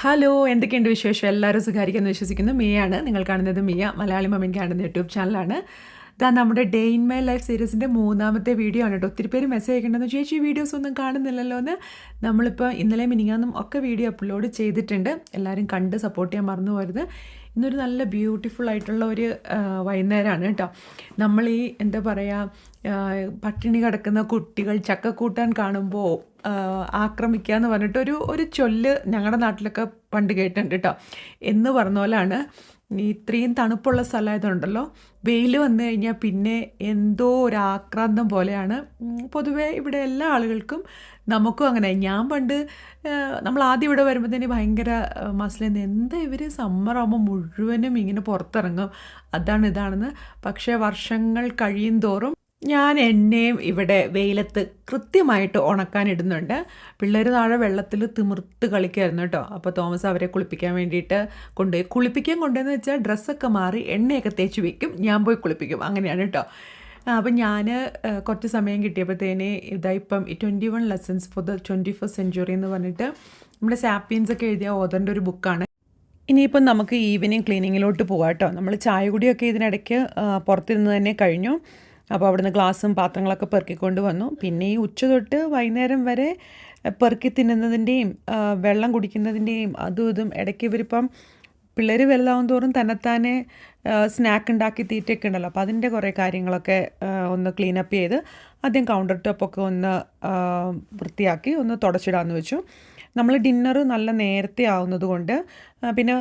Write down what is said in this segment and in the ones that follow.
Hello എന്തൊക്കെയുണ്ട് വിശേഷം? എല്ലാവരും സുഖാരിക്കുന്നു വിശ്വസിക്കുന്നു. മിയാണ് നിങ്ങൾ കാണുന്നത് മിയ മലയാളി മമ്മൻ കാണുന്ന യൂട്യൂബ് ചാനലാണ്. ഇതാ നമ്മുടെ ഡേ ഇൻ മൈ ലൈഫ് സീരീസിന്റെ മൂന്നാമത്തെ വീഡിയോ ആണ് കേട്ടോ. ഒത്തിരി പേര് മെസ്സേജ് അയക്കേണ്ടത് ചേച്ചി വീഡിയോസ് ഒന്നും കാണുന്നില്ലല്ലോ എന്ന് നമ്മളിപ്പോൾ ഇന്നലെ മിനിങ്ങാന്നും ഒക്കെ വീഡിയോ അപ്ലോഡ് ചെയ്തിട്ടുണ്ട്. എല്ലാവരും കണ്ട് സപ്പോർട്ട് ചെയ്യാൻ മറന്നു പോരുത് ഇന്നൊരു നല്ല ബ്യൂട്ടിഫുൾ ആയിട്ടുള്ള ഒരു വൈകുന്നേരമാണ് കേട്ടോ. നമ്മൾ ഈ എന്താ പറയുക പട്ടിണി കിടക്കുന്ന കുട്ടികൾ ചക്ക കൂട്ടാൻ കാണുമ്പോൾ ആക്രമിക്കുക എന്ന് പറഞ്ഞിട്ട് ഒരു ഒരു ചൊല്ല് ഞങ്ങളുടെ നാട്ടിലൊക്കെ പണ്ട് കേട്ടിട്ടുണ്ട് കേട്ടോ. എന്ന് പറഞ്ഞ പോലാണ് ഈ ഇത്രയും തണുപ്പുള്ള സ്ഥലമായതുകൊണ്ടല്ലോ. വെയിൽ വന്നു കഴിഞ്ഞാൽ പിന്നെ എന്തോ ഒരു ആക്രാന്തം പോലെയാണ്. പൊതുവേ ഇവിടെ എല്ലാ ആളുകൾക്കും നമുക്കും അങ്ങനെ. ഞാൻ പണ്ട് നമ്മൾ ആദ്യം ഇവിടെ വരുമ്പോഴത്തേന് ഭയങ്കര മസിലെന്ന് എന്താ ഇവർ സമ്മറാകുമ്പോൾ മുഴുവനും ഇങ്ങനെ പുറത്തിറങ്ങും? അതാണ് ഇതാണെന്ന്. പക്ഷേ വർഷങ്ങൾ കഴിയും തോറും ഞാൻ എന്നെയും ഇവിടെ വെയിലത്ത് കൃത്യമായിട്ട് ഉണക്കാനിടുന്നുണ്ട് പിള്ളേർ താഴെ വെള്ളത്തിൽ തിമിർത്ത് കളിക്കുമായിരുന്നു കേട്ടോ. അപ്പോൾ തോമസ് അവരെ കുളിപ്പിക്കാൻ വേണ്ടിയിട്ട് കൊണ്ടുപോയി. കുളിപ്പിക്കാൻ കൊണ്ടുവന്ന് വെച്ചാൽ ഡ്രസ്സൊക്കെ മാറി എണ്ണയൊക്കെ തേച്ച് വെക്കും. ഞാൻ പോയി കുളിപ്പിക്കും. അങ്ങനെയാണ് കേട്ടോ. അപ്പം ഞാൻ കുറച്ച് സമയം കിട്ടിയപ്പോഴത്തേന് ഇതാ ഇപ്പം twenty one lessons for the twenty first century എന്ന് പറഞ്ഞിട്ട് നമ്മുടെ സാപ്പിയൻസ് ഒക്കെ എഴുതിയ ഓതറിന്റെ ഒരു ബുക്കാണ് ഇനിയിപ്പം നമുക്ക് ഈവനിങ് ക്ലീനിങ്ങിലോട്ട് പോകാം കേട്ടോ. നമ്മൾ ചായ കുടിയൊക്കെ ഇതിനിടയ്ക്ക് പുറത്തിരുന്ന് തന്നെ കഴിഞ്ഞു. അപ്പോൾ അവിടുന്ന് ഗ്ലാസും പാത്രങ്ങളൊക്കെ പെറുക്കിക്കൊണ്ട് വന്നു. പിന്നെ ഈ ഉച്ച തൊട്ട് വൈകുന്നേരം വരെ പെറുക്കി തിന്നുന്നതിന്റെയും വെള്ളം കുടിക്കുന്നതിന്റെയും അതും ഇതും ഇടയ്ക്ക് ഇവരിപ്പം പിള്ളേർ വലുതാവും തോറും തന്നെത്താനെ സ്നാക്ക് ഉണ്ടാക്കി തീറ്റയൊക്കെ ഉണ്ടല്ലോ. അപ്പോൾ അതിന്റെ കുറേ കാര്യങ്ങളൊക്കെ ഒന്ന് ക്ലീൻ അപ്പ് ചെയ്ത് ആദ്യം കൗണ്ടർ ടോപ്പൊക്കെ ഒന്ന് വൃത്തിയാക്കി ഒന്ന് തുടച്ചിടാമെന്ന് വെച്ചു. നമ്മൾ ഡിന്നർ നല്ല നേരത്തെ ആവുന്നത് കൊണ്ട് പിന്നെ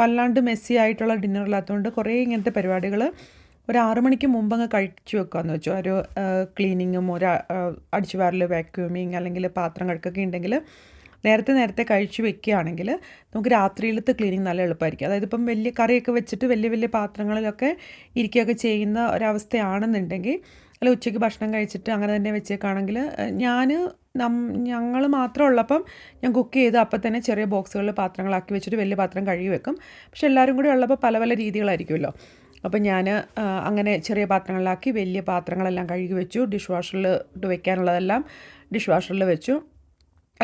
വല്ലാണ്ട് മെസ്സി ആയിട്ടുള്ള ഡിന്നർ ഇല്ലാത്തതുകൊണ്ട് കുറേ ഇങ്ങനത്തെ പരിപാടികൾ ഒരു ആറു മണിക്ക് മുമ്പ് അങ്ങ് കഴിച്ചു വെക്കാമെന്ന് വെച്ചു. ഒരു ക്ലീനിങ്ങും ഒരു അടിച്ചു വാരൽ വാക്യൂമിങ് അല്ലെങ്കിൽ പാത്രം കഴുക്കൊക്കെ ഉണ്ടെങ്കിൽ നേരത്തെ നേരത്തെ കഴിച്ചു വെക്കുകയാണെങ്കിൽ നമുക്ക് രാത്രിയിലത്തെ ക്ലീനിങ് നല്ല എളുപ്പമായിരിക്കും അതായത് ഇപ്പം വലിയ കറിയൊക്കെ വെച്ചിട്ട് വലിയ വലിയ പാത്രങ്ങളിലൊക്കെ ഇരിക്കുകയൊക്കെ ചെയ്യുന്ന ഒരവസ്ഥയാണെന്നുണ്ടെങ്കിൽ അല്ല ഉച്ചയ്ക്ക് ഭക്ഷണം കഴിച്ചിട്ട് അങ്ങനെ തന്നെ വെച്ചേക്കാണെങ്കിൽ ഞാൻ നം ഞങ്ങൾ മാത്രം ഉള്ളപ്പം ഞാൻ കുക്ക് ചെയ്ത് അപ്പം തന്നെ ചെറിയ ബോക്സുകളിൽ പാത്രങ്ങളാക്കി വെച്ചിട്ട് വലിയ പാത്രം കഴുകി വെക്കും. പക്ഷെ എല്ലാവരും കൂടി ഉള്ളപ്പോൾ പല പല രീതികളായിരിക്കുമല്ലോ. അപ്പം ഞാൻ അങ്ങനെ ചെറിയ പാത്രങ്ങളിലാക്കി വലിയ പാത്രങ്ങളെല്ലാം കഴുകി വെച്ചു. ഡിഷ് വാഷറിൽ ഇട്ട് വെക്കാനുള്ളതെല്ലാം ഡിഷ് വാഷറിൽ വെച്ചു.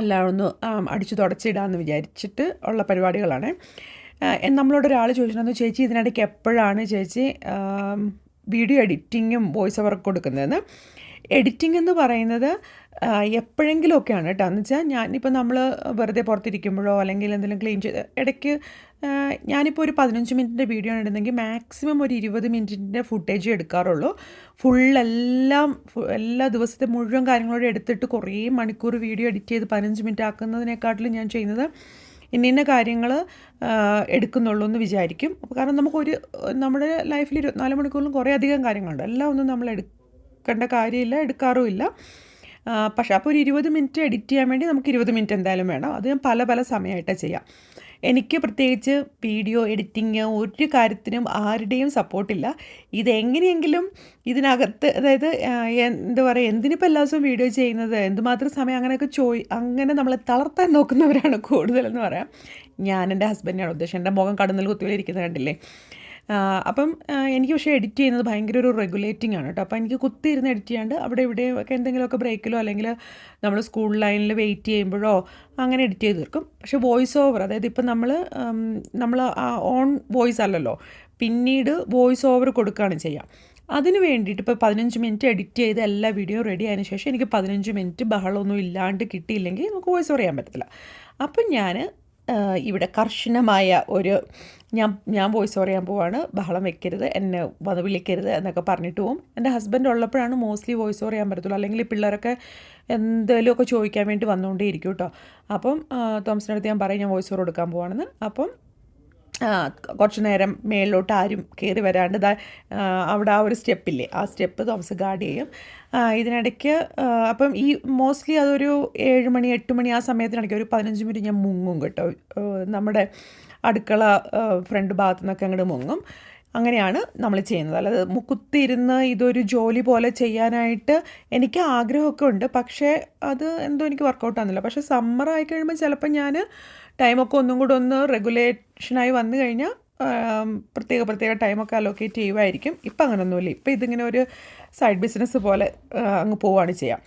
എല്ലാം ഒന്ന് അടിച്ചു തുടച്ചിടാമെന്ന് വിചാരിച്ചിട്ട് ഉള്ള പരിപാടികളാണ്. നമ്മളോട് ഒരാൾ ചോദിച്ചിട്ടുണ്ടെന്ന് ചേച്ചി ഇതിനിടയ്ക്ക് എപ്പോഴാണ് ചേച്ചി വീഡിയോ എഡിറ്റിങ്ങും വോയിസ് ഓവർ കൊടുക്കുന്നതെന്ന്? എഡിറ്റിംഗ് എന്ന് പറയുന്നത് എപ്പോഴെങ്കിലുമൊക്കെയാണ് കേട്ടോ. എന്ന് വെച്ചാൽ ഞാനിപ്പോൾ നമ്മൾ വെറുതെ പുറത്തിരിക്കുമ്പോഴോ അല്ലെങ്കിൽ എന്തെങ്കിലും ക്ലീൻ ചെയ്ത് ഇടയ്ക്ക് ഞാനിപ്പോൾ ഒരു പതിനഞ്ച് മിനിറ്റിന്റെ വീഡിയോ ആണ് ഇടുന്നെങ്കിൽ മാക്സിമം ഒരു ഇരുപത് മിനിറ്റിന്റെ ഫുട്ടേജ് എടുക്കാറുള്ളൂ. ഫുൾ എല്ലാം എല്ലാ ദിവസത്തെ മുഴുവൻ കാര്യങ്ങളോട് എടുത്തിട്ട് കുറേ മണിക്കൂർ വീഡിയോ എഡിറ്റ് ചെയ്ത് പതിനഞ്ച് മിനിറ്റ് ആക്കുന്നതിനെക്കാട്ടിലും ഞാൻ ചെയ്യുന്നത് ഇന്ന ഇന്ന കാര്യങ്ങൾ എടുക്കുന്നുള്ളൂ എന്ന് വിചാരിക്കും. അപ്പോൾ കാരണം നമുക്കൊരു നമ്മുടെ ലൈഫിൽ ഇരുപത്തിനാല് മണിക്കൂറിലും കുറേ അധികം കാര്യങ്ങളുണ്ട്. എല്ലാം ഒന്നും നമ്മൾ എടുക്കേണ്ട കാര്യമില്ല എടുക്കാറുമില്ല. പക്ഷേ അപ്പോൾ ഒരു ഇരുപത് മിനിറ്റ് എഡിറ്റ് ചെയ്യാൻ വേണ്ടി നമുക്ക് ഇരുപത് മിനിറ്റ് എന്തായാലും വേണം. അത് ഞാൻ പല പല സമയമായിട്ട് ചെയ്യാം. എനിക്ക് പ്രത്യേകിച്ച് വീഡിയോ എഡിറ്റിങ് ഒരു കാര്യത്തിനും ആരുടെയും സപ്പോർട്ടില്ല ഇതെങ്ങനെയെങ്കിലും ഇതിനകത്ത് അതായത് എന്താ പറയുക എന്തിനിപ്പോൾ എല്ലാ ദിവസവും വീഡിയോ ചെയ്യുന്നത് എന്തുമാത്രം സമയം അങ്ങനെയൊക്കെ ചോയ് അങ്ങനെ നമ്മളെ തളർത്താൻ നോക്കുന്നവരാണ് കൂടുതലെന്ന് പറയാം. ഞാൻ എന്റെ ഹസ്ബൻഡിനാണ് ഉദ്ദേശം. എന്റെ മുഖം കടന്നൽ കുത്തിയിലിരിക്കുന്നത് കണ്ടില്ലേ? അപ്പം എനിക്ക് പക്ഷേ എഡിറ്റ് ചെയ്യുന്നത് ഭയങ്കര ഒരു റെഗുലേറ്റിംഗ് ആണ് കേട്ടോ. അപ്പോൾ എനിക്ക് കുത്തിയിരുന്ന് എഡിറ്റ് ചെയ്യാണ്ട് അവിടെ ഇവിടെ ഒക്കെ എന്തെങ്കിലുമൊക്കെ ബ്രേക്കിലോ അല്ലെങ്കിൽ നമ്മൾ സ്കൂൾ ലൈനിൽ വെയിറ്റ് ചെയ്യുമ്പോഴോ അങ്ങനെ എഡിറ്റ് ചെയ്ത് തീർക്കും. പക്ഷേ വോയിസ് ഓവർ അതായത് ഇപ്പം നമ്മൾ നമ്മൾ ഓൺ വോയിസ് അല്ലല്ലോ. പിന്നീട് വോയിസ് ഓവർ കൊടുക്കുകയാണ് ചെയ്യാം. അതിന് വേണ്ടിയിട്ട് ഇപ്പോൾ പതിനഞ്ച് മിനിറ്റ് എഡിറ്റ് ചെയ്ത് എല്ലാ വീഡിയോ റെഡി ആയതിനു ശേഷം എനിക്ക് പതിനഞ്ച് മിനിറ്റ് ബഹളമൊന്നും ഇല്ലാണ്ട് കിട്ടിയില്ലെങ്കിൽ നമുക്ക് വോയിസ് ഓവർ ചെയ്യാൻ പറ്റത്തില്ല. അപ്പം ഞാൻ ഇവിടെ കർശനമായ ഒരു ഞാൻ ഞാൻ വോയിസ് ഓവർ ചെയ്യാൻ പോവാണ്. ബഹളം വെക്കരുത്. എന്നെ വന്ന് വിളിക്കരുത് എന്നൊക്കെ പറഞ്ഞിട്ട് പോവും. എന്റെ ഹസ്ബൻഡ് ഉള്ളപ്പോഴാണ് മോസ്റ്റ്ലി വോയിസ് ഓവർ ചെയ്യാൻ പറ്റത്തുള്ളൂ. അല്ലെങ്കിൽ പിള്ളേരൊക്കെ എന്തെങ്കിലുമൊക്കെ ചോദിക്കാൻ വേണ്ടി വന്നുകൊണ്ടേ ഇരിക്കും കേട്ടോ. അപ്പം തോമസിന്റെ ഞാൻ പറയും ഞാൻ വോയിസ് ഓവർ കൊടുക്കാൻ പോവാണെന്ന്. അപ്പം കുറച്ച് നേരം മേളിലോട്ട് ആരും കയറി വരാണ്ട് അവിടെ ആ ഒരു സ്റ്റെപ്പില്ലേ ആ സ്റ്റെപ്പ് തോമസ് ഗാർഡ് ചെയ്യും. ഇതിനിടയ്ക്ക് അപ്പം ഈ മോസ്റ്റ്ലി അതൊരു ഏഴ് മണി എട്ട് മണി ആ സമയത്തിനിടയ്ക്ക് ഒരു പതിനഞ്ച് മിനിറ്റ് ഞാൻ മുങ്ങും കേട്ടോ. നമ്മുടെ അടുക്കള ഫ്രണ്ട് ഭാഗത്തു നിന്നൊക്കെ അങ്ങോട്ട് മുങ്ങും. അങ്ങനെയാണ് നമ്മൾ ചെയ്യുന്നത്. അല്ലാതെ മുക്കുത്തിരുന്ന് ഇതൊരു ജോലി പോലെ ചെയ്യാനായിട്ട് എനിക്ക് ആഗ്രഹമൊക്കെ ഉണ്ട്. പക്ഷേ അത് എന്തോ എനിക്ക് വർക്കൗട്ട് പക്ഷേ സമ്മർ ആയി കഴിയുമ്പോൾ ചിലപ്പോൾ ഞാൻ ടൈമൊക്കെ ഒന്നും കൂടെ ഒന്ന് റെഗുലേഷനായി വന്നു കഴിഞ്ഞാൽ പ്രത്യേക പ്രത്യേക ടൈമൊക്കെ അലോക്കേറ്റ് ചെയ്യുമായിരിക്കും ഇപ്പം അങ്ങനെയൊന്നുമില്ല ഇപ്പം ഇതിങ്ങനെ ഒരു സൈഡ് ബിസിനസ് പോലെ അങ്ങ് പോവുകയാണ് ചെയ്യാം.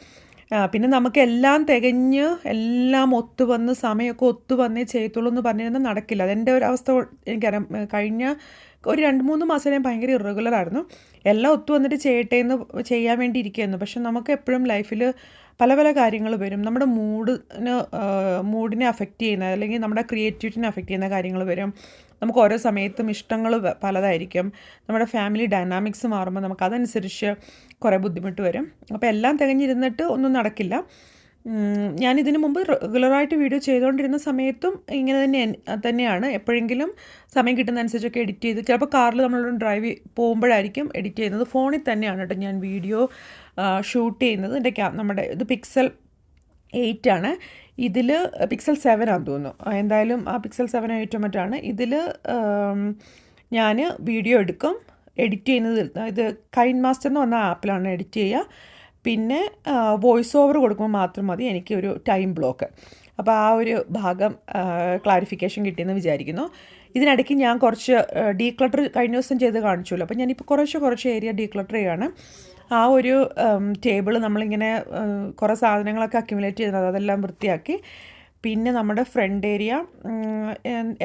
പിന്നെ നമുക്ക് എല്ലാം തികഞ്ഞ് എല്ലാം ഒത്തു വന്ന് സമയമൊക്കെ ഒത്തു വന്നേ ചെയ്യത്തുള്ളൂ എന്ന് പറഞ്ഞിരുന്നാൽ നടക്കില്ല. അതെന്റെ ഒരു അവസ്ഥ എനിക്കറിയാം. കഴിഞ്ഞ ഒരു രണ്ട് മൂന്ന് മാസം ഞാൻ ഭയങ്കര ഇറഗുലർ ആയിരുന്നു. എല്ലാം ഒത്തു വന്നിട്ട് ചെയ്യട്ടെ എന്ന് ചെയ്യാൻ വേണ്ടി ഇരിക്കുകയായിരുന്നു പക്ഷെ നമുക്ക് എപ്പോഴും ലൈഫിൽ പല പല കാര്യങ്ങൾ വരും. നമ്മുടെ മൂഡിന് മൂഡിനെ അഫക്റ്റ് ചെയ്യുന്ന അല്ലെങ്കിൽ നമ്മുടെ ക്രിയേറ്റിവിറ്റിനെ അഫക്റ്റ് ചെയ്യുന്ന കാര്യങ്ങൾ വരും. നമുക്ക് ഓരോ സമയത്തും ഇഷ്ടങ്ങൾ പലതായിരിക്കും. നമ്മുടെ ഫാമിലി ഡൈനാമിക്സ് മാറുമ്പോൾ നമുക്ക് അതനുസരിച്ച് കുറേ ബുദ്ധിമുട്ട് വരും. അപ്പോൾ എല്ലാം തികഞ്ഞിരുന്നിട്ട് ഒന്നും നടക്കില്ല. ഞാൻ ഞാനിതിന് മുമ്പ് റെഗുലറായിട്ട് വീഡിയോ ചെയ്തുകൊണ്ടിരുന്ന സമയത്തും ഇങ്ങനെ തന്നെ തന്നെയാണ്. എപ്പോഴെങ്കിലും സമയം കിട്ടുന്നതനുസരിച്ചൊക്കെ എഡിറ്റ് ചെയ്ത് ചിലപ്പോൾ കാറിൽ നമ്മൾ ഡ്രൈവ് പോകുമ്പോഴായിരിക്കും എഡിറ്റ് ചെയ്യുന്നത്. ഫോണിൽ തന്നെയാണ് കേട്ടോ ഞാൻ വീഡിയോ ഷൂട്ട് ചെയ്യുന്നത്. എന്റെ നമ്മുടെ ഇത് പിക്സൽ എയ്റ്റ് ആണ്. ഇതിൽ പിക്സൽ സെവൻ ആണെന്ന് തോന്നുന്നു. എന്തായാലും ആ പിക്സൽ സെവൻ എയ്റ്റോ മറ്റാണ് ഇതിൽ ഞാൻ വീഡിയോ എടുക്കും. എഡിറ്റ് ചെയ്യുന്നത് ഇത് കൈൻ മാസ്റ്റർ എന്ന് പറഞ്ഞ ആപ്പിലാണ് എഡിറ്റ് ചെയ്യുക. പിന്നെ വോയിസ് ഓവർ കൊടുക്കുമ്പോൾ മാത്രം മതി. എനിക്ക് ഒരു ടൈം ബ്ലോക്ക് അപ്പോൾ ആ ഒരു ഭാഗം ക്ലാരിഫിക്കേഷൻ കിട്ടിയെന്ന് വിചാരിക്കുന്നു. ഇതിനിടയ്ക്ക് ഞാൻ കുറച്ച് ഡീക്ലട്ടർ കഴിഞ്ഞ ദിവസം ചെയ്ത് കാണിച്ചുല്ലോ അപ്പോൾ ഞാനിപ്പോൾ കുറച്ച് കുറച്ച് ഏരിയ ഡീക്ലട്ടർ ചെയ്യാണ്. ആ ഒരു ടേബിൾ നമ്മളിങ്ങനെ കുറേ സാധനങ്ങളൊക്കെ അക്യുമുലേറ്റ് ചെയ്യുന്നത് അതെല്ലാം വൃത്തിയാക്കി. പിന്നെ നമ്മുടെ ഫ്രണ്ട് ഏരിയ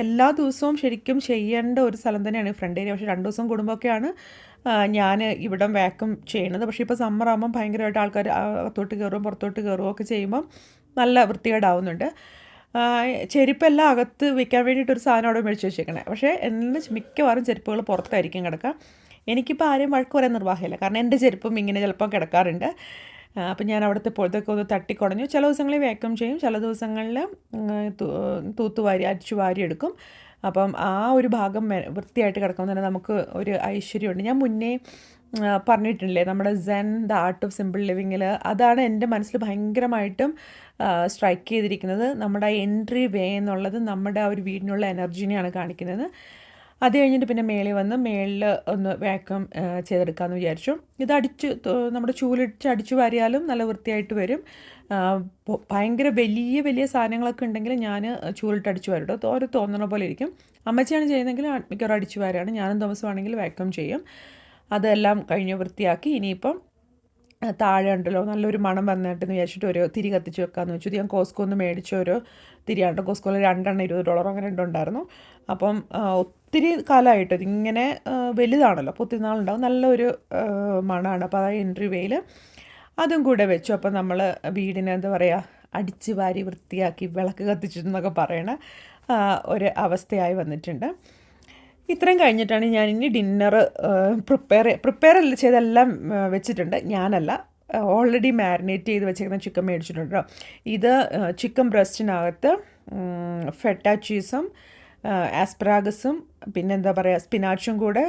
എല്ലാ ദിവസവും ശരിക്കും ചെയ്യേണ്ട ഒരു സ്ഥലം തന്നെയാണ് ഫ്രണ്ട് ഏരിയ. പക്ഷേ രണ്ട് ദിവസം കൂടുമ്പോഴൊക്കെയാണ് ഞാൻ ഇവിടം വാക്യൂം ചെയ്യണത്. പക്ഷേ ഇപ്പോൾ സമ്മർ ആകുമ്പം ഭയങ്കരമായിട്ട് ആൾക്കാർ അകത്തോട്ട് കയറും പുറത്തോട്ട് കയറുകയും ഒക്കെ ചെയ്യുമ്പം നല്ല വൃത്തികേടാവുന്നുണ്ട്. ചെരുപ്പെല്ലാം അകത്ത് വെക്കാൻ വേണ്ടിയിട്ടൊരു സാധനം അവിടെ മേടിച്ച് വെച്ചേക്കണേ. പക്ഷേ എന്ന് മിക്കവാറും ചെരുപ്പുകൾ പുറത്തായിരിക്കും കിടക്കുക. എനിക്കിപ്പോൾ ആരെയും വഴക്ക് പറയാൻ നിർവാഹമില്ല കാരണം എന്റെ ചെരുപ്പും ഇങ്ങനെ ചിലപ്പോൾ കിടക്കാറുണ്ട്. അപ്പം ഞാൻ അവിടുത്തെ പൊഴുതൊക്കെ ഒന്ന് തട്ടിക്കുടഞ്ഞു. ചില ദിവസങ്ങളിൽ വേക്കം ചെയ്യും. ചില ദിവസങ്ങളിൽ തൂത്തുവാരി അരിച്ചു വാരി എടുക്കും. അപ്പം ആ ഒരു ഭാഗം വൃത്തിയായിട്ട് കിടക്കുമ്പോൾ തന്നെ നമുക്ക് ഒരു ഐശ്വര്യമുണ്ട്. ഞാൻ മുന്നേ പറഞ്ഞിട്ടില്ലേ നമ്മുടെ zen the art of simple ലിവിങ്ങിൽ അതാണ് എന്റെ മനസ്സിൽ ഭയങ്കരമായിട്ടും സ്ട്രൈക്ക് ചെയ്തിരിക്കുന്നത്. നമ്മുടെ എൻട്രി വേ എന്നുള്ളത് നമ്മുടെ ആ ഒരു വീടിനുള്ള എനർജീനെയാണ് കാണിക്കുന്നത്. അത് കഴിഞ്ഞിട്ട് പിന്നെ മേളിൽ വന്ന് മേളിൽ ഒന്ന് വാക്വം ചെയ്തെടുക്കാമെന്ന് വിചാരിച്ചു. ഇത് അടിച്ച് നമ്മുടെ ചൂലിടിച്ച് അടിച്ചു വാരിയാലും നല്ല വൃത്തിയായിട്ട് വരും. ഭയങ്കര വലിയ വലിയ സാധനങ്ങളൊക്കെ ഉണ്ടെങ്കിൽ ഞാൻ ചൂലിട്ട് അടിച്ചു വരും കേട്ടോ ഒരു തോന്നണ പോലെ ഇരിക്കും. അമ്മച്ചിയാണ് ചെയ്യുന്നതെങ്കിൽ മിക്കവാറും അടിച്ചു വാരാണ്. ഞാനും ദിവസമാണെങ്കിൽ വാക്വം ചെയ്യും. അതെല്ലാം കഴിഞ്ഞ് വൃത്തിയാക്കി ഇനിയിപ്പം താഴെ ഉണ്ടല്ലോ നല്ലൊരു മണം വന്നിട്ടെന്ന് വിചാരിച്ചിട്ട് ഒരു തിരി കത്തിച്ച് വെക്കാമെന്ന് വെച്ചു. ഞാൻ കോസ്കോ ഒന്ന് മേടിച്ച ഒരു തിരിയാണ് കോസ്കോയിൽ രണ്ടെണ്ണം ഇരുപത് ഡോളർ അങ്ങനെ ഉണ്ടായിരുന്നു. അപ്പം ഒത്തിരി കാലമായിട്ട് ഇതിങ്ങനെ വലുതാണല്ലോ. അപ്പോൾ ഒത്തിരി നാളുണ്ടാവും നല്ലൊരു മണമാണ് അപ്പോൾ ആ എൻട്രി വേയിൽ അതും കൂടെ വെച്ചു. അപ്പം നമ്മൾ വീടിനെ എന്താ പറയുക അടിച്ച് വാരി വൃത്തിയാക്കി വിളക്ക് കത്തിച്ചിട്ടെന്നൊക്കെ പറയണ ഒരു അവസ്ഥയായി വന്നിട്ടുണ്ട്. ഇത്രയും കഴിഞ്ഞിട്ടാണ് ഞാൻ ഇനി ഡിന്നർ പ്രിപ്പയർ പ്രിപ്പയർ അല്ല ചെയ്തെല്ലാം വെച്ചിട്ടുണ്ട്. ഞാനല്ല ഓൾറെഡി മാരിനേറ്റ് ചെയ്ത് വെച്ചേക്കുന്ന ചിക്കൻ മേടിച്ചിട്ടുണ്ട് ഇത് ചിക്കൻ ബ്രസ്റ്റിനകത്ത് ഫെട്ട ചീസും ആസ്പ്രാഗസും പിന്നെ എന്താ പറയുക സ്പിനാച്ചും കൂടെ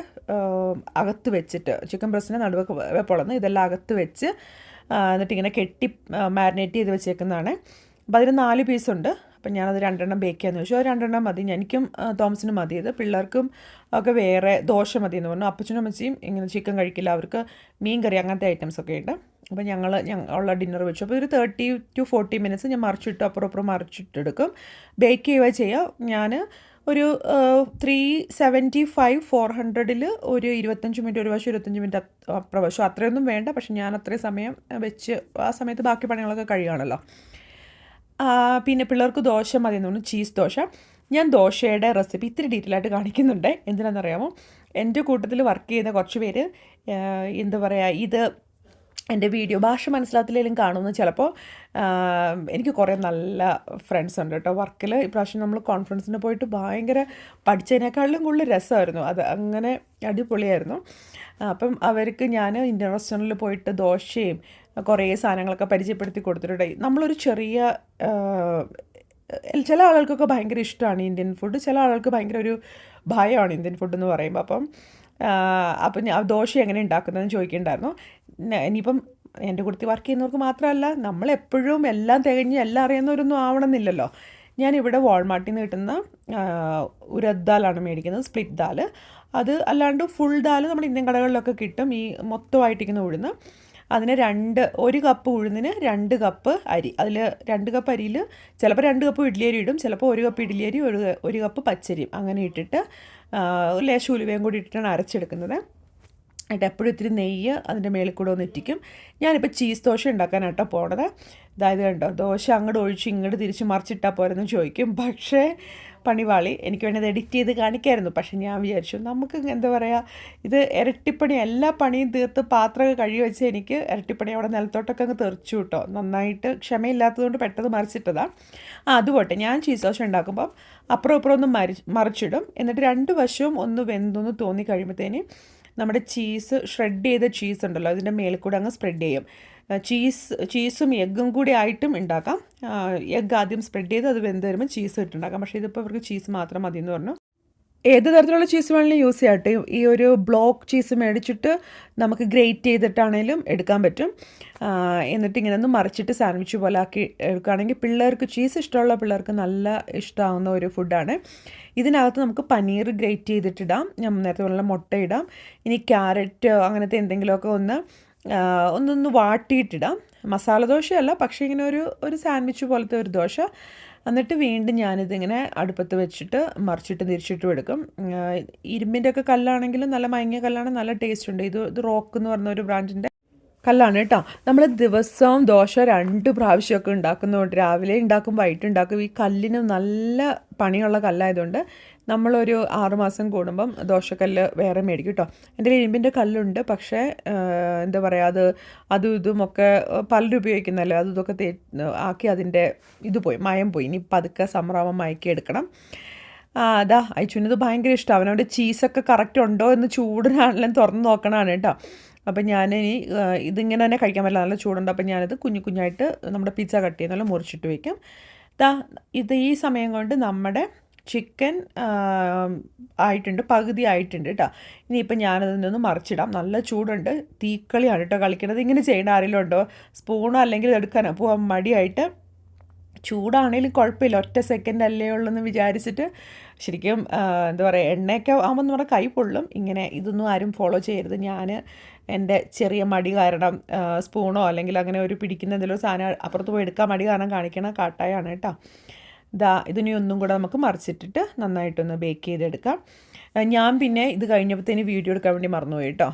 അകത്ത് വെച്ചിട്ട് ചിക്കൻ ബ്രസ്റ്റിനെ നടുവൊക്കെ പൊളന്ന് ഇതെല്ലാം അകത്ത് വെച്ച് എന്നിട്ട് ഇങ്ങനെ കെട്ടി മാരിനേറ്റ് ചെയ്ത് വെച്ചേക്കുന്നതാണ്. അപ്പോൾ അതിന് നാല് പീസുണ്ട്. അപ്പം ഞാനത് രണ്ടെണ്ണം ബേക്ക് ചെയ്യാന്ന് ചോദിച്ചു. അത് രണ്ടെണ്ണം മതി. എനിക്കും ആ, തോമസിനും മതി. ഇത് പിള്ളേർക്കും ഒക്കെ വേറെ ദോശ മതി എന്ന് പറഞ്ഞു. അപ്പച്ചനും അമ്മച്ചിയും ഇങ്ങനെ ചിക്കൻ കഴിക്കില്ല. അവർക്ക് മീൻ കറി അങ്ങനത്തെ ഐറ്റംസ് ഒക്കെ ഉണ്ട്. അപ്പോൾ ഞങ്ങൾ ഉള്ള ഡിന്നർ വെച്ചു. അപ്പോൾ ഒരു തേർട്ടി ടു ഫോർട്ടി മിനിറ്റ്സ് ഞാൻ മറിച്ചിട്ട് അപ്പുറം അപ്പുറം മറിച്ചിട്ടെടുക്കും. ബേക്ക് ചെയ്യുക ചെയ്യുക ഞാൻ ഒരു ത്രീ സെവന്റി ഫൈവ് ഫോർ ഹൺഡ്രഡിൽ ഒരു ഇരുപത്തഞ്ച് മിനിറ്റ് ഒരു വശം ഇരുപത്തഞ്ച് മിനിറ്റ് അപ്പുറം വശം അത്രയൊന്നും വേണ്ട. പക്ഷെ ഞാൻ അത്രയും സമയം വെച്ച് ആ സമയത്ത് ബാക്കി പണികളൊക്കെ കഴിയുകയാണല്ലോ. ആ, പിന്നെ പിള്ളേർക്ക് ദോശ മതി എന്ന് പറഞ്ഞു. ചീസ് ദോശ. ഞാൻ ദോശയുടെ റെസിപ്പി ഇത്തിരി ഡീറ്റെയിൽ ആയിട്ട് കാണിക്കുന്നുണ്ട്. എന്തിനാണെന്നറിയാമോ? എന്റെ കൂട്ടത്തിൽ വർക്ക് ചെയ്യുന്ന കുറച്ച് പേര് എന്താ പറയുക ഇത് എന്റെ വീഡിയോ ഭാഷ മനസ്സിലാത്തില്ലെങ്കിലും കാണുമെന്ന് ചിലപ്പോൾ എനിക്ക് കുറേ നല്ല ഫ്രണ്ട്സ് ഉണ്ട് കേട്ടോ. വർക്കിൽ ഇപ്രാവശ്യം നമ്മൾ കോൺഫറൻസിന് പോയിട്ട് ഭയങ്കര പഠിച്ചതിനേക്കാളിലും കൂടുതൽ രസമായിരുന്നു. അത് അങ്ങനെ അടിപൊളിയായിരുന്നു. അപ്പം അവർക്ക് ഞാൻ ഇന്ത്യൻ റെസ്റ്റോറന്റിൽ പോയിട്ട് ദോശയും കുറേ സാധനങ്ങളൊക്കെ പരിചയപ്പെടുത്തി കൊടുത്തിട്ടുണ്ട്. നമ്മളൊരു ചെറിയ ചില ആളുകൾക്കൊക്കെ ഭയങ്കര ഇഷ്ടമാണ് ഇന്ത്യൻ ഫുഡ് ചില ആളുകൾക്ക് ഭയങ്കര ഒരു ഭയമാണ് ഇന്ത്യൻ ഫുഡ് എന്ന് പറയുമ്പോൾ. അപ്പം അപ്പം ഞാൻ ദോശ എങ്ങനെ ഉണ്ടാക്കുന്നതെന്ന് ചോദിക്കുന്നുണ്ടായിരുന്നു. ഇനിയിപ്പം എന്റെ കൂട്ടത്തിൽ വർക്ക് ചെയ്യുന്നവർക്ക് മാത്രമല്ല നമ്മളെപ്പോഴും എല്ലാം തികഞ്ഞ് എല്ലാം അറിയുന്നവരൊന്നും ആവണമെന്നില്ലല്ലോ. ഞാനിവിടെ വാൾമാർട്ടിൽ നിന്ന് കിട്ടുന്ന ഒരു ദാലാണ് മേടിക്കുന്നത് സ്പ്ലിറ്റ് ദാൽ അത് അല്ലാണ്ട് ഫുൾ ദാൽ നമ്മുടെ ഇന്ത്യൻ കടകളിലൊക്കെ കിട്ടും. ഈ മൊത്തമായിട്ടിരിക്കുന്ന ഉഴുന്ന്. അതിന് രണ്ട് ഒരു കപ്പ് ഉഴുന്നിന് രണ്ട് കപ്പ് അരി. അതിൽ രണ്ട് കപ്പ് അരിയിൽ ചിലപ്പോൾ രണ്ട് കപ്പ് ഇഡ്ഡലി അരി ഇടും ചിലപ്പോൾ ഒരു കപ്പ് ഇഡ്ഡലി അരി ഒരു ഒരു കപ്പ് പച്ചരിയും. അങ്ങനെ ഇട്ടിട്ട് ലേശം ഉലുവയും കൂടി ഇട്ടിട്ടാണ് അരച്ചെടുക്കുന്നത്. എന്നിട്ട് എപ്പോഴും ഇത്തിരി നെയ്യ് അതിന്റെ മേളിൽ കൂടെ ഒന്ന് ഇറ്റിക്കും. ഞാനിപ്പോൾ ചീസ് ദോശ ഉണ്ടാക്കാനാട്ടോ പോണത്. അതായത് കണ്ടോ ദോശ അങ്ങോട്ട് ഒഴിച്ച് ഇങ്ങോട്ട് തിരിച്ച് മറിച്ചിട്ടാൽ പോരെന്ന് ചോദിക്കും. പക്ഷേ പണിവാളി എനിക്ക് വേണ്ടി എഡിറ്റ് ചെയ്ത് കാണിക്കായിരുന്നു. പക്ഷേ ഞാൻ വിചാരിച്ചു നമുക്ക് എന്താ പറയുക ഇത് ഇരട്ടിപ്പണി എല്ലാ പണിയും തീർത്ത് പാത്രമൊക്കെ കഴുകി വെച്ച് എനിക്ക് ഇരട്ടിപ്പണി അവിടെ നിലത്തോട്ടൊക്കെ അങ്ങ് തെറിച്ചു കേട്ടോ. നന്നായിട്ട് ക്ഷമയില്ലാത്തതുകൊണ്ട് പെട്ടെന്ന് മറിച്ചിട്ടതാണ് ആ അതുപോട്ടെ ഞാൻ ചീസ് ദോശ ഉണ്ടാക്കുമ്പം അപ്പുറം അപ്പുറം ഒന്ന് മറിച്ചിടും. എന്നിട്ട് രണ്ട് വശവും ഒന്ന് വെന്തൊന്ന് തോന്നി കഴിയുമ്പോഴത്തേന് നമ്മുടെ ചീസ് ഷ്രെഡ് ചെയ്ത ചീസ് ഉണ്ടല്ലോ അതിന്റെ മേളിൽ കൂടെ അങ്ങ് സ്പ്രെഡ് ചെയ്യും. ചീസ് ചീസും എഗ്ഗും കൂടി ആയിട്ടും ഉണ്ടാക്കാം. എഗ്ഗ് ആദ്യം സ്പ്രെഡ് ചെയ്ത് അത് വെന്ത് വരുമ്പോൾ ചീസ് ഇട്ടുണ്ടാക്കാം പക്ഷേ ഇതിപ്പോൾ അവർക്ക് ചീസ് മാത്രം മതി എന്ന് പറഞ്ഞു. ഏത് തരത്തിലുള്ള ചീസ് വേണമെങ്കിലും യൂസ് ചെയ്യാട്ടെ. ഈ ഒരു ബ്ലോക്ക് ചീസ് മേടിച്ചിട്ട് നമുക്ക് ഗ്രേറ്റ് ചെയ്തിട്ടാണേലും എടുക്കാൻ പറ്റും. എന്നിട്ട് ഇങ്ങനെ ഒന്ന് മറിച്ചിട്ട് സാൻഡ്വിച്ച് പോലെ ആക്കി എടുക്കുകയാണെങ്കിൽ പിള്ളേർക്ക് ചീസ് ഇഷ്ടമുള്ള പിള്ളേർക്ക് നല്ല ഇഷ്ടമാവുന്ന ഒരു ഫുഡാണ് ഇതിനകത്ത് നമുക്ക് പനീർ ഗ്രേറ്റ് ചെയ്തിട്ടിടാം. ഞാൻ നേരത്തെ പറഞ്ഞ മുട്ട ഇടാം. ഇനി ക്യാരറ്റ് അങ്ങനത്തെ എന്തെങ്കിലുമൊക്കെ ഒന്ന് ഒന്നൊന്ന് വാട്ടിയിട്ടിടാം. മസാല ദോശയല്ല പക്ഷേ ഇങ്ങനെ ഒരു ഒരു സാൻഡ്വിച്ച് പോലത്തെ ഒരു ദോശ. എന്നിട്ട് വീണ്ടും ഞാനിതിങ്ങനെ അടുപ്പത്ത് വെച്ചിട്ട് മറിച്ചിട്ട് തിരിച്ചിട്ടും എടുക്കും. ഇരുമ്പിന്റെ ഒക്കെ കല്ലാണെങ്കിലും നല്ല മയങ്ങിയ കല്ലാണ് നല്ല ടേസ്റ്റ് ഉണ്ട്. ഇത് ഇത് റോക്ക് എന്ന് പറഞ്ഞ ഒരു ബ്രാൻഡിന്റെ കല്ലാണ് കേട്ടോ. നമ്മൾ ദിവസവും ദോശ രണ്ട് പ്രാവശ്യമൊക്കെ ഉണ്ടാക്കുന്നതുകൊണ്ട് രാവിലെ ഉണ്ടാക്കും വൈകിട്ട് ഉണ്ടാക്കും. ഈ കല്ലിന് നല്ല പണിയുള്ള കല്ലായതുകൊണ്ട് നമ്മളൊരു ആറുമാസം കൂടുമ്പം ദോശക്കല്ല് വേറെ മേടിക്കും കേട്ടോ. എന്റെ ഇരുമ്പിന്റെ കല്ലുണ്ട് പക്ഷേ എന്താ പറയുക അത് അതും ഇതുമൊക്കെ പലരും ഉപയോഗിക്കുന്നല്ലോ അതും ഇതൊക്കെ തേ ആക്കി അതിന്റെ ഇത് പോയി മയം പോയി. ഇനി പതുക്കെ സംറാമം മയക്കി എടുക്കണം. അതാ അയച്ചുവിനത് ഭയങ്കര ഇഷ്ടമാണ് അവനവിടെ ചീസൊക്കെ കറക്റ്റ് ഉണ്ടോ എന്ന് ചൂടിനാണെങ്കിലും തുറന്ന് നോക്കണതാണ് കേട്ടോ. അപ്പം ഞാനിനി ഇതിങ്ങനെ തന്നെ കഴിക്കാൻ പറ്റില്ല. നല്ല ചൂടുണ്ട്. അപ്പം ഞാനിത് കുഞ്ഞു കുഞ്ഞായിട്ട് നമ്മുടെ പിസ്സ കട്ട് നല്ല മുറിച്ചിട്ട് വയ്ക്കും ദാ ഇത് ഈ സമയം കൊണ്ട് നമ്മുടെ ചിക്കൻ ആയിട്ടുണ്ട്. പകുതി ആയിട്ടുണ്ട് കേട്ടോ ഇനിയിപ്പോൾ ഞാനതിനൊന്ന് മറിച്ചിടാം. നല്ല ചൂടുണ്ട്. തീക്കളിയാണ് കേട്ടോ കളിക്കുന്നത് ഇങ്ങനെ ചെയ്യേണ്ട ആരെങ്കിലും ഉണ്ടോ? സ്പൂണോ അല്ലെങ്കിൽ എടുക്കാനോ? അപ്പോൾ മടിയായിട്ട് ചൂടാണെങ്കിലും കുഴപ്പമില്ല. ഒറ്റ സെക്കൻഡ് അല്ലേ ഉള്ളൂ എന്ന് വിചാരിച്ചിട്ട് ശരിക്കും എന്താ പറയുക എണ്ണയൊക്കെ ആകുമ്പോൾ നമ്മുടെ കൈ പൊള്ളും. ഇങ്ങനെ ഇതൊന്നും ആരും ഫോളോ ചെയ്യരുത്. ഞാൻ എന്റെ ചെറിയ മടി കാരണം സ്പൂണോ അല്ലെങ്കിൽ അങ്ങനെ ഒരു പിടിക്കുന്ന എന്തെങ്കിലും സാധനം അപ്പുറത്ത് പോയി എടുക്കാൻ മടി കാരണം കാണിക്കണ കാട്ടായാണ് കേട്ടോ. ഇതാ ഇതിനെ ഒന്നും കൂടെ നമുക്ക് മറിച്ചിട്ടിട്ട് നന്നായിട്ടൊന്ന് ബേക്ക് ചെയ്തെടുക്കാം. ഞാൻ പിന്നെ ഇത് കഴിഞ്ഞപ്പോഴത്തേന് വീഡിയോ എടുക്കാൻ വേണ്ടി മറന്നുപോയി കേട്ടോ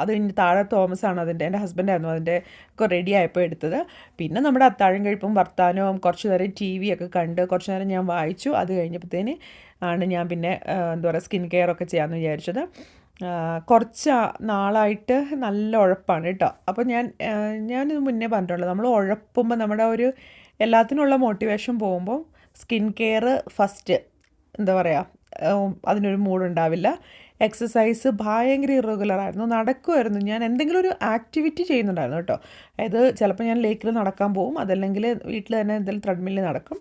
അത് കഴിഞ്ഞ് താഴെ തോമസ് ആണ് അതിന്റെ എന്റെ ഹസ്ബൻഡായിരുന്നു അതിന്റെ ഒക്കെ റെഡി ആയപ്പോൾ എടുത്തത്. പിന്നെ നമ്മുടെ അത്താഴം കഴിപ്പും വർത്താനവും കുറച്ച് നേരം ടി വി ഒക്കെ കണ്ട് കുറച്ച് നേരം ഞാൻ വായിച്ചു. അത് കഴിഞ്ഞപ്പോഴത്തേന് ആണ് ഞാൻ പിന്നെ എന്താ പറയുക സ്കിൻ കെയർ ഒക്കെ ചെയ്യാമെന്ന് വിചാരിച്ചത്. കുറച്ച് നാളായിട്ട് നല്ല ഉഴപ്പാണ് കേട്ടോ അപ്പോൾ ഞാൻ ഞാനിത് മുന്നേ പറഞ്ഞിട്ടുള്ളത് നമ്മൾ ഉഴപ്പുമ്പോൾ നമ്മുടെ ഒരു എല്ലാത്തിനുള്ള മോട്ടിവേഷൻ പോകുമ്പോൾ സ്കിൻ കെയർ ഫസ്റ്റ് എന്താ പറയുക അതിനൊരു മൂഡുണ്ടാവില്ല എക്സസൈസ് ഭയങ്കര ഇറഗുലർ ആയിരുന്നു. നടക്കുമായിരുന്നു ഞാൻ എന്തെങ്കിലും ഒരു ആക്ടിവിറ്റി ചെയ്യുന്നുണ്ടായിരുന്നു കേട്ടോ. അതായത് ചിലപ്പോൾ ഞാൻ ലേക്കിൽ നടക്കാൻ പോകും അതല്ലെങ്കിൽ വീട്ടിൽ തന്നെ എന്തെങ്കിലും ത്രെഡ്മില്ലിൽ നടക്കും.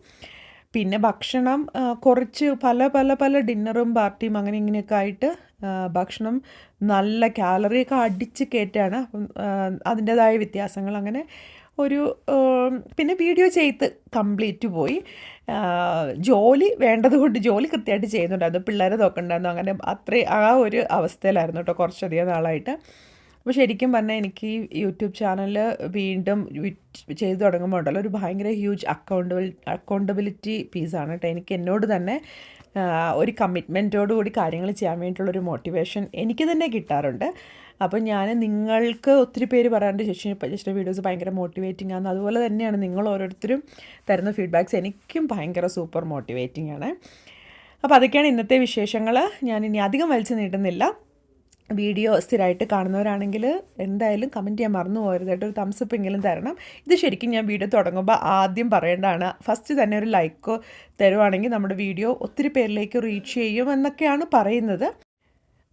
പിന്നെ ഭക്ഷണം കുറച്ച് പല പല പല ഡിന്നറും പാർട്ടിയും അങ്ങനെ ഇങ്ങനെയൊക്കെ ആയിട്ട് ഭക്ഷണം നല്ല കാലറിയൊക്കെ അടിച്ച് കയറ്റാണ് അപ്പം അതിന്റെതായ വ്യത്യാസങ്ങൾ. അങ്ങനെ ഒരു പിന്നെ വീഡിയോ ചെയ്ത് കംപ്ലീറ്റ് പോയി. ജോലി വേണ്ടതുകൊണ്ട് ജോലി കൃത്യമായിട്ട് ചെയ്യുന്നുണ്ടായിരുന്നു. പിള്ളേരെ നോക്കണ്ടായിരുന്നു. അങ്ങനെ അത്രയും ആ ഒരു അവസ്ഥയിലായിരുന്നു കേട്ടോ കുറച്ചധികം നാളായിട്ട്. അപ്പോൾ ശരിക്കും പറഞ്ഞാൽ എനിക്ക് യൂട്യൂബ് ചാനൽ വീണ്ടും ചെയ്തു തുടങ്ങുമ്പോൾ ഉണ്ടല്ലോ ഒരു ഭയങ്കര ഹ്യൂജ് അക്കൗണ്ടബിൾ അക്കൗണ്ടബിലിറ്റി പീസാണ് കേട്ടോ. എനിക്ക് എന്നോട് തന്നെ ഒരു കമ്മിറ്റ്മെന്റോടു കൂടി കാര്യങ്ങൾ ചെയ്യാൻ വേണ്ടിയിട്ടുള്ളൊരു മോട്ടിവേഷൻ എനിക്ക് തന്നെ കിട്ടാറുണ്ട്. അപ്പോൾ ഞാൻ നിങ്ങൾക്ക് ഒത്തിരി പേര് പറയാണ്ട് ശശി ചേച്ചിയുടെ വീഡിയോസ് ഭയങ്കര മോട്ടിവേറ്റിംഗ് ആണ് അതുപോലെ തന്നെയാണ് നിങ്ങൾ ഓരോരുത്തരും തരുന്ന ഫീഡ്ബാക്ക്സ് എനിക്കും ഭയങ്കര സൂപ്പർ മോട്ടിവേറ്റിംഗ് ആണ്. അപ്പോൾ അതൊക്കെയാണ് ഇന്നത്തെ വിശേഷങ്ങൾ. ഞാൻ ഇനി അധികം വലിച്ചു നീട്ടുന്നില്ല. വീഡിയോ സ്ഥിരമായിട്ട് കാണുന്നവരാണെങ്കിൽ എന്തായാലും കമന്റ് ചെയ്യാൻ മറന്നു പോകരുതായിട്ട് ഒരു തംസപ്പ് എങ്കിലും തരണം. ഇത് ശരിക്കും ഞാൻ വീഡിയോ തുടങ്ങുമ്പോൾ ആദ്യം പറയേണ്ടതാണ്. ഫസ്റ്റ് തന്നെ ഒരു ലൈക്ക് തരുവാണെങ്കിൽ നമ്മുടെ വീഡിയോ ഒത്തിരി പേരിലേക്ക് റീച്ച് ചെയ്യും എന്നൊക്കെയാണ് പറയുന്നത്.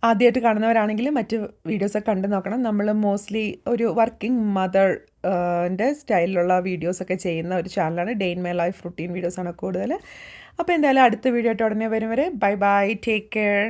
ആദ്യമായിട്ട് കാണുന്നവരാണെങ്കിൽ മറ്റ് വീഡിയോസൊക്കെ കണ്ടു നോക്കണം. നമ്മൾ മോസ്റ്റ്ലി ഒരു വർക്കിംഗ് മദർ സ്റ്റൈലിലുള്ള വീഡിയോസൊക്കെ ചെയ്യുന്ന ഒരു ചാനലാണ് ഡെയിൻ മൈ ലൈഫ് റുട്ടീൻ വീഡിയോസാണ് കൂടുതൽ അപ്പോൾ എന്തായാലും അടുത്ത വീഡിയോ ആയിട്ട് ഉടനെ വരും വരെ. Bye bye take care